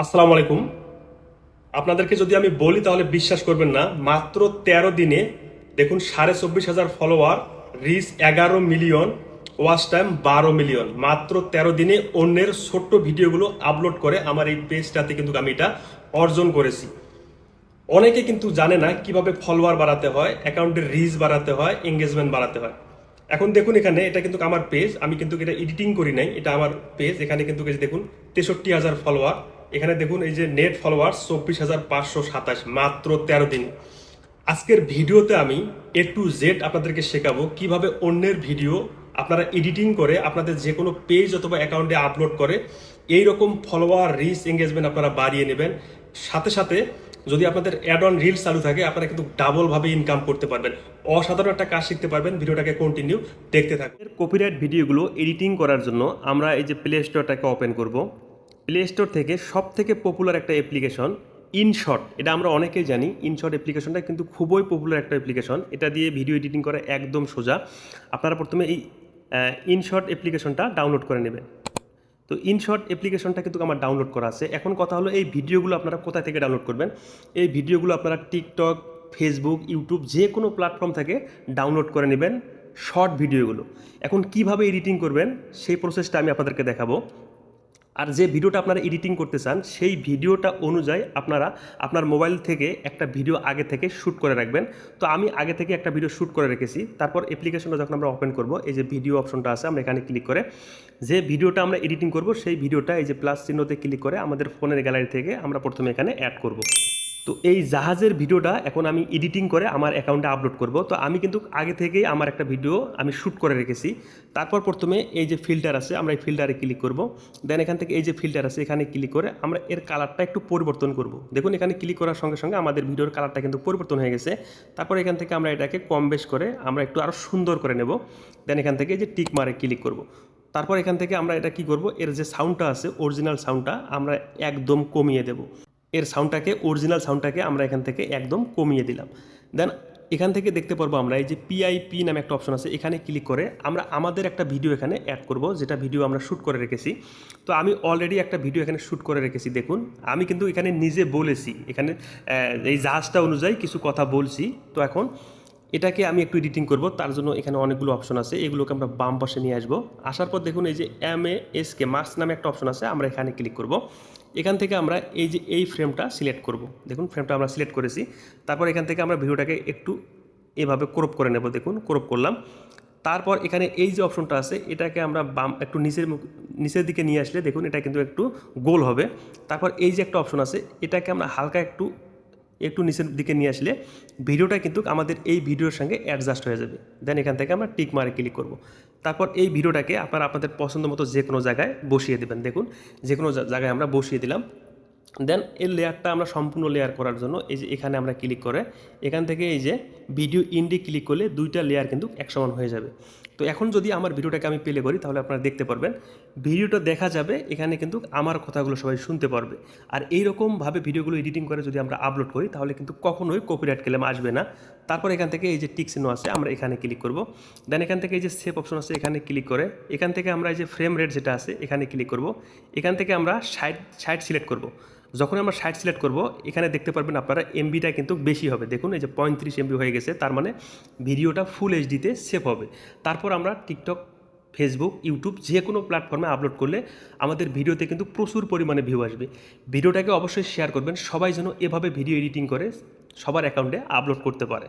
আসসালামু আলাইকুম। আপনাদেরকে যদি আমি বলি তাহলে বিশ্বাস করবেন না, মাত্র তেরো দিনে দেখুন সাড়ে চব্বিশ হাজার ফলোয়ার রিচ এগারো মিলিয়ন ওয়াচ টাইম বারো মিলিয়ন মাত্র তেরো দিনে অন্যের ছোট্ট ভিডিওগুলো আপলোড করে আমার এই পেজটাতে কিন্তু আমি এটা অর্জন করেছি। অনেকে কিন্তু জানে না কীভাবে ফলোয়ার বাড়াতে হয় অ্যাকাউন্টের রিচ বাড়াতে হয় এঙ্গেজমেন্ট বাড়াতে হয়। এখন দেখুন এখানে এটা কিন্তু আমার পেজ আমি কিন্তু এটা এডিটিং করি নাই, এটা আমার পেজ এখানে কিন্তু দেখুন তেষট্টি হাজার ফলোয়ার এখানে দেখুন, এই যে নেট ফলোয়ার চব্বিশ হাজার পাঁচশো সাতাশ, মাত্র তেরো দিন। আজকের ভিডিওতে আমি এ টু জেড আপনাদেরকে শেখাবো কীভাবে অন্যের ভিডিও আপনারা এডিটিং করে আপনাদের যে কোনো পেজ অথবা অ্যাকাউন্টে আপলোড করে এই রকম ফলোয়ার রিচ এঙ্গেজমেন্ট আপনারা বাড়িয়ে নেবেন। সাথে সাথে যদি আপনাদের অ্যাড অন রিলস চালু থাকে, আপনারা কিন্তু ডাবলভাবে ইনকাম করতে পারবেন। অসাধারণ একটা কাজ শিখতে পারবেন, ভিডিওটাকে কন্টিনিউ দেখতে থাকুন। কপিরাইট ভিডিওগুলো এডিটিং করার জন্য আমরা এই যে প্লে স্টোরটাকে ওপেন করব। প্লে স্টোর থেকে সব থেকে পপুলার একটা অ্যাপ্লিকেশন ইনশট এটা আমরা অনেকেই জানি ইনশট অ্যাপ্লিকেশনটা কিন্তু খুবই পপুলার একটা অ্যাপ্লিকেশন এটা দিয়ে ভিডিও এডিটিং করা একদম সোজা। আপনারা প্রথমে এই ইনশট অ্যাপ্লিকেশনটা ডাউনলোড করে নেবেন। তো ইনশট অ্যাপ্লিকেশনটা কিন্তু আমার ডাউনলোড করা আছে। এখন কথা হলো এই ভিডিওগুলো আপনারা কোথা থেকে ডাউনলোড করবেন? এই ভিডিওগুলো আপনারা টিকটক ফেসবুক ইউটিউব যে কোনো প্ল্যাটফর্ম থেকে ডাউনলোড করে নেবেন শর্ট ভিডিওগুলো এখন কীভাবে এডিটিং করবেন? সেই প্রসেসটা আমি আপনাদেরকে দেখাবো। আর যে ভিডিওটা আপনারা এডিটিং করতে চান, সেই ভিডিওটা অনুযায়ী আপনারা আপনার মোবাইল থেকে একটা ভিডিও আগে থেকে শ্যুট করে রাখবেন। তো আমি আগে থেকে একটা ভিডিও শ্যুট করে রেখেছি। তারপর অ্যাপ্লিকেশনটা যখন আমরা ওপেন করব, এই যে ভিডিও অপশনটা আছে, আমরা এখানে ক্লিক করে যে ভিডিওটা আমরা এডিটিং করব, সেই ভিডিওটা এই যে প্লাস চিহ্নতে ক্লিক করে আমাদের ফোনের গ্যালারি থেকে আমরা প্রথমে এখানে অ্যাড করব। তো এই জাহাজের ভিডিওটা এখন আমি এডিটিং করে আমার অ্যাকাউন্টে আপলোড করব। তো আমি কিন্তু আগে থেকেই আমার একটা ভিডিও আমি শ্যুট করে রেখেছি। তারপর প্রথমে এই যে ফিল্টার আছে, আমরা এই ফিল্টারে ক্লিক করব। দেন এখান থেকে এই যে ফিল্টার আছে, এখানে ক্লিক করে আমরা এর কালারটা একটু পরিবর্তন করব। দেখুন, এখানে ক্লিক করার সঙ্গে সঙ্গে আমাদের ভিডিওর কালারটা কিন্তু পরিবর্তন হয়ে গেছে। তারপর এখান থেকে আমরা এটাকে কম বেশ করে আমরা একটু আরও সুন্দর করে নেব। দেন এখান থেকে এই যে টিক মারে ক্লিক করব। তারপর এখান থেকে আমরা এটা কি করব? এর যে সাউন্ডটা আছে অরিজিনাল সাউন্ডটা আমরা একদম কমিয়ে দেব। এর সাউন্ডটাকে অরিজিনাল সাউন্ডটাকে আমরা এখান থেকে একদম কমিয়ে দিলাম। দেন এখান থেকে দেখতে পারব আমরা এই যে পিআইপি নামে একটা অপশন আছে, এখানে ক্লিক করে আমরা আমাদের একটা ভিডিও এখানে অ্যাড করব, যেটা ভিডিও আমরা শ্যুট করে রেখেছি। তো আমি অলরেডি একটা ভিডিও এখানে শ্যুট করে রেখেছি, দেখুন। আমি কিন্তু এখানে নিজে বলেছি, এখানে এই জাহাজটা অনুযায়ী কিছু কথা বলছি। তো এখন এটাকে আমি একটু এডিটিং করব, তার জন্য এখানে অনেকগুলো অপশন আছে, এগুলোকে আমরা বাম পাশে নিয়ে আসব। আসার পর দেখুন এই যে M A S K marks নামে একটা অপশন আছে, আমরা এখানে ক্লিক করব। এখান থেকে আমরা এই যে এই ফ্রেমটা সিলেক্ট করব। দেখুন ফ্রেমটা আমরা সিলেক্ট করেছি, তারপর এখান থেকে আমরা ভিডিওটাকে একটু এভাবে ক্রপ করে নেব, দেখুন ক্রপ করলাম। তারপর এখানে এই যে অপশনটা আছে, এটাকে আমরা বাম, একটু নিচের নিচের দিকে নিয়ে আসলে দেখুন এটা কিন্তু একটু গোল হবে। তারপর এই যে একটা অপশন আছে, এটাকে আমরা হালকা একটু একটু নিচের দিকে নিয়ে আসলে ভিডিওটা কিন্তু আমাদের এই ভিডিওর সঙ্গে অ্যাডজাস্ট হয়ে যাবে। দেন এখান থেকে আমরা টিক মারে ক্লিক করব। তারপর এই ভিডিওটাকে আপনারা আপনাদের পছন্দ মতো যে কোনো জায়গায় বসিয়ে দেবেন। দেখুন, যে কোনো জায়গায় আমরা বসিয়ে দিলাম। দেন এর লেয়ারটা আমরা সম্পূর্ণ লেয়ার করার জন্য এই যে এখানে আমরা ক্লিক করে, এখান থেকে এই যে ভিডিও ইন্ডি ক্লিক করলে দুইটা লেয়ার কিন্তু একসমান হয়ে যাবে। তো এখন যদি আমার ভিডিওটাকে আমি প্লে করি, তাহলে আপনারা দেখতে পারবেন ভিডিওটা দেখা যাবে, এখানে কিন্তু আমার কথাগুলো সবাই শুনতে পারবে। আর এইরকমভাবে ভিডিওগুলো এডিটিং করে যদি আমরা আপলোড করি, তাহলে কিন্তু কখনোই কপিরাইট ক্লেম আসবে না। তারপর এখান থেকে এই যে টিক চিহ্ন আছে, আমরা এখানে ক্লিক করব। দেন এখান থেকে এই যে সেভ অপশন আছে, এখানে ক্লিক করে, এখান থেকে আমরা এই যে ফ্রেম রেট যেটা আছে, এখানে ক্লিক করব। এখান থেকে আমরা সাইড সাইড সিলেক্ট করব। যখন আমরা সাইট সিলেক্ট করব, এখানে দেখতে পারবেন আপনারা এমবিটা কিন্তু বেশি হবে। দেখুন, এই যে পঁয়ত্রিশ এমবি হয়ে গেছে, তার মানে ভিডিওটা ফুল এইচডিতে সেভ হবে। তারপর আমরা টিকটক ফেসবুক ইউটিউব যে কোনো প্ল্যাটফর্মে আপলোড করলে আমাদের ভিডিওতে কিন্তু প্রচুর পরিমাণে ভিউ আসবে। ভিডিওটাকে অবশ্যই শেয়ার করবেন, সবাই যেন এভাবে ভিডিও এডিটিং করে সবার অ্যাকাউন্টে আপলোড করতে পারে।